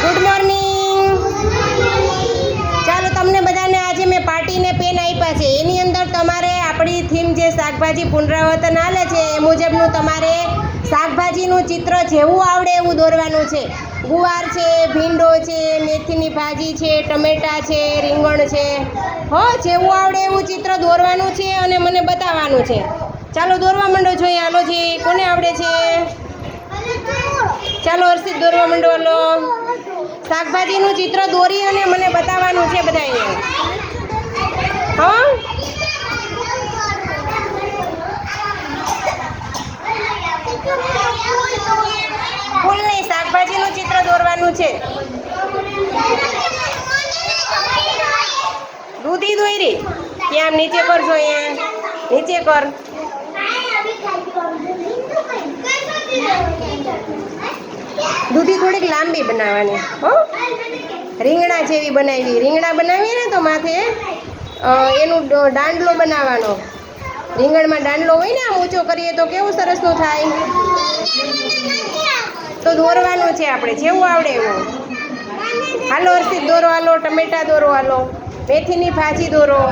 Good morning ચાલો તમને બધાને આજે મેં પાર્ટીને પેન આપ્યા છે. એની અંદર તમારે આપણી થીમ જે શાકભાજી પુનરાવર્તન હાલે છે, એ મુજબનું તમારે શાકભાજીનું ચિત્ર જેવું આવડે એવું દોરવાનું છે. ગુવાર છે, ભીંડો છે, મેથીની ભાજી છે, ટમેટા છે, રીંગણ છે. હો, જેવું આવડે એવું ચિત્ર દોરવાનું છે અને મને બતાવવાનું છે. ચાલો દોરવા માંડો જોઈએ હાલો છે કોને આવડે છે? ચાલો અર્ષિત દોરવા માંડો, હાલો. શાકભાજીનું ચિત્ર દોરી અને મને બતાવવાનું છે બધાને હા? ફૂલ નહીં શાકભાજીનું ચિત્ર દોરવાનું છે. દૂધી દોરી? ત્યાં નીચે કરજો અહીંયા નીચે કર દૂધી થોડીક લાંબી બનાવવાની, હો? રીંગણા જેવી બનાવી. રીંગણા બનાવીએ ને તો માથે એનું દાંડલો બનાવવાનો. રીંગણમાં દાંડલો હોય ને આમ ઊંચો કરીએ તો કેવું સરસનું થાય? તો દોરવાનું છે આપણે, જેવું આવડે એવું. હાલો હર્ષિત, દોરો હાલો, ટમેટા દોરો હાલો, મેથીની ભાજી દોરો.